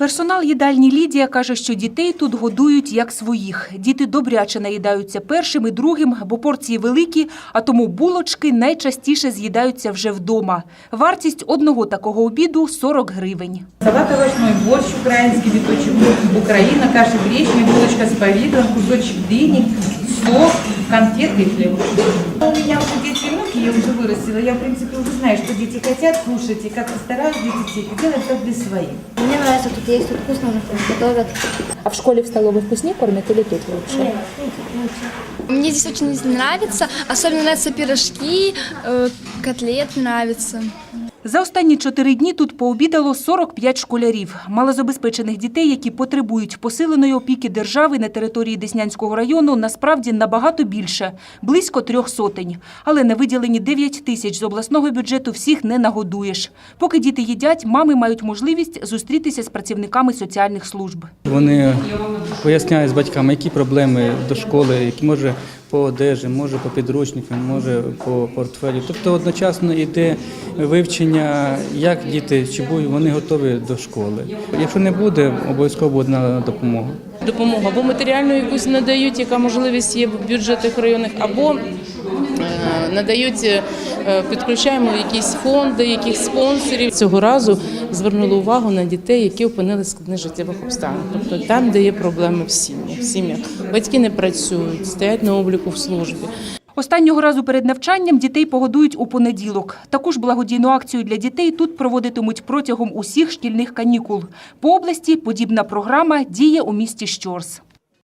Персонал їдальні Лідія каже, що дітей тут годують як своїх. Діти добряче наїдаються першим і другим, бо порції великі, а тому булочки найчастіше з'їдаються вже вдома. Вартість одного такого обіду – 40 гривень. Салат овощной, борщ украинский, биточек, Украина, каша гречневая, булочка с повидлом, кусочек дыни, сок, конфеты и хлеб. У меня уже дети и внуки, я уже вырастила. Я, в принципе, уже знаю, что дети хотят кушать, и как стараюсь для детей, делать как для своих. Мне нравится тут есть, тут вкусно готовят. А в школе в столовой вкуснее кормят или тут лучше? Мне здесь очень нравится, особенно нравятся пирожки, э, котлеты нравятся. За останні чотири дні тут пообідало 45 школярів. Малозабезпечених дітей, які потребують посиленої опіки держави на території Деснянського району, насправді набагато більше – близько трьох сотень. Але на виділені 9 тисяч з обласного бюджету всіх не нагодуєш. Поки діти їдять, мами мають можливість зустрітися з працівниками соціальних служб. Вони поясняють з батьками, які проблеми до школи, які може по одежі, може по підручникам, може по портфелі. Тобто одночасно йде вивчення, як діти чи будуть вони готові до школи. Якщо не буде, обов'язково буде надана допомога. допомогу або матеріальну якусь надають, яка можливість є в бюджетах районних, або е, надають, е, підключаємо якісь фонди, якихось спонсорів. Цього разу звернули увагу на дітей, які опинилися в складних життєвих обставинах. Тобто там, де є проблеми в сім'ях. В сім'ях батьки не працюють, стоять на обліку в службі. Останнього разу перед навчанням дітей погодують у понеділок. Таку ж благодійну акцію для дітей тут проводитимуть протягом усіх шкільних канікул. По області подібна програма діє у місті Щорс.